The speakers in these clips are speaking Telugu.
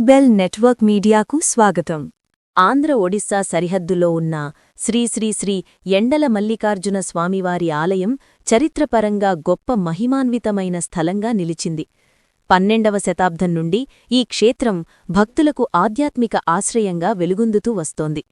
బెల్ నెట్వర్క్ మీడియాకు స్వాగతం. ఆంధ్ర ఒడిస్సా సరిహద్దులో ఉన్న శ్రీశ్రీశ్రీ ఎండల మల్లికార్జున స్వామివారి ఆలయం చరిత్రపరంగా గొప్ప మహిమాన్వితమైన స్థలంగా నిలిచింది. పన్నెండవ శతాబ్దం నుండి ఈ క్షేత్రం భక్తులకు ఆధ్యాత్మిక ఆశ్రయంగా వెలుగొందుతూ వస్తోంది.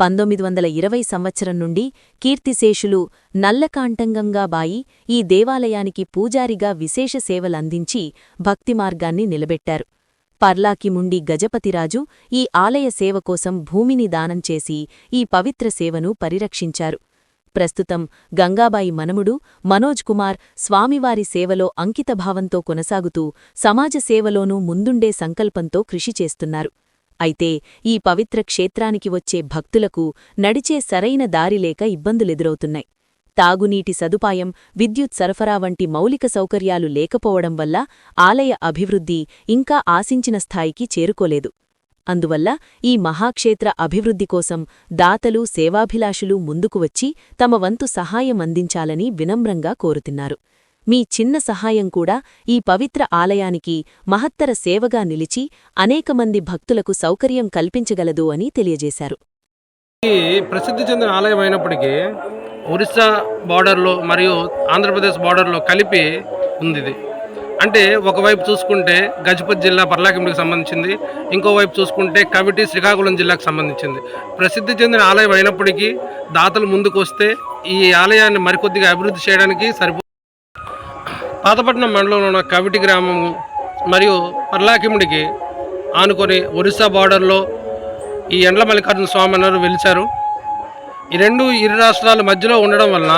పంతొమ్మిది వందల ఇరవై సంవత్సరం నుండి కీర్తిశేషులు నల్లకాంటంగంగా బాయి ఈ దేవాలయానికి పూజారిగా విశేష సేవలందించి భక్తి మార్గాన్ని నిలబెట్టారు. పర్లాకిముండి గజపతిరాజు ఈ ఆలయ సేవ కోసం భూమిని దానం చేసి ఈ పవిత్ర సేవను పరిరక్షించారు. ప్రస్తుతం గంగాబాయి మనముడు మనోజ్ కుమార్ స్వామివారి సేవలో అంకితభావంతో కొనసాగుతూ సమాజ సేవలోనూ ముందుండే సంకల్పంతో కృషి చేస్తున్నారు. అయితే ఈ పవిత్ర క్షేత్రానికి వచ్చే భక్తులకు నడిచే సరైన దారిలేక ఇబ్బందులెదురవుతున్నాయి. తాగునీటి సదుపాయం విద్యుత్ సరఫరా వంటి మౌలిక సౌకర్యాలు లేకపోవడం వల్ల ఆలయ అభివృద్ధి ఇంకా ఆశించిన స్థాయికి చేరుకోలేదు. అందువల్ల ఈ మహాక్షేత్ర అభివృద్ధి కోసం దాతలు సేవాభిలాషులు ముందుకు వచ్చి తమ వంతు సహాయం అందించాలని వినమ్రంగా కోరుతున్నారు. మీ చిన్న సహాయం కూడా ఈ పవిత్ర ఆలయానికి మహత్తర సేవగా నిలిచి అనేకమంది భక్తులకు సౌకర్యం కల్పించగలదు అని తెలియజేశారు. ప్రసిద్ధి చెందిన ఆలయం అయినప్పటికీ ఒరిస్సా బార్డర్లో మరియు ఆంధ్రప్రదేశ్ బార్డర్లో కలిపి ఉంది ఇది. అంటే ఒకవైపు చూసుకుంటే గజపతి జిల్లా పర్లాకిండికి సంబంధించింది ఇంకోవైపు చూసుకుంటే కమిటీ శ్రీకాకుళం జిల్లాకు సంబంధించింది. ప్రసిద్ధి చెందిన ఆలయం అయినప్పటికీ దాతలు ముందుకు వస్తే ఈ ఆలయాన్ని మరికొద్దిగా అభివృద్ధి చేయడానికి సరిపో పాతపట్నం మండలంలో ఉన్న కవిటి గ్రామం మరియు పర్లాకిముడికి ఆనుకొని ఒరిస్సా బార్డర్లో ఈ ఎండ్ల మల్లికార్జున స్వామి అన్నారు వెలిచారు. ఈ రెండు ఇరు రాష్ట్రాల మధ్యలో ఉండడం వలన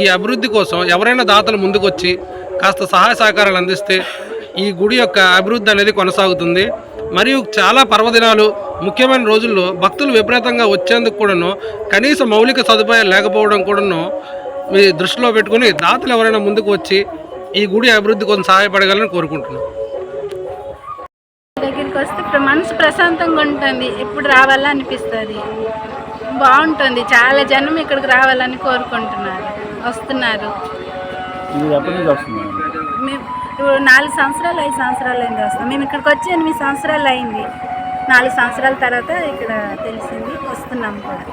ఈ అభివృద్ధి కోసం ఎవరైనా దాతలు ముందుకొచ్చి కాస్త సహాయ సహకారాలు అందిస్తే ఈ గుడి యొక్క అభివృద్ధి అనేది కొనసాగుతుంది. మరియు చాలా పర్వదినాలు ముఖ్యమైన రోజుల్లో భక్తులు విపరీతంగా వచ్చేందుకు కూడాను కనీస మౌలిక సదుపాయాలు లేకపోవడం కూడాను మీ దృష్టిలో పెట్టుకుని దాతలు ఎవరైనా ముందుకు వచ్చి ఈ గుడి అభివృద్ధి కొంచెం సహాయపడగలని కోరుకుంటున్నాం. దగ్గరికి వస్తే ఇప్పుడు మనసు ప్రశాంతంగా ఉంటుంది. ఎప్పుడు రావాలా అనిపిస్తుంది బాగుంటుంది. చాలా జనం ఇక్కడికి రావాలని కోరుకుంటున్నారు. వస్తున్నారు. మేము ఇప్పుడు నాలుగు సంవత్సరాలు ఐదు సంవత్సరాలు అయింది వస్తాం మేము ఇక్కడికి వచ్చి ఎనిమిది సంవత్సరాలు అయింది. నాలుగు సంవత్సరాల తర్వాత ఇక్కడ తెలిసింది. వస్తున్నాం కూడా.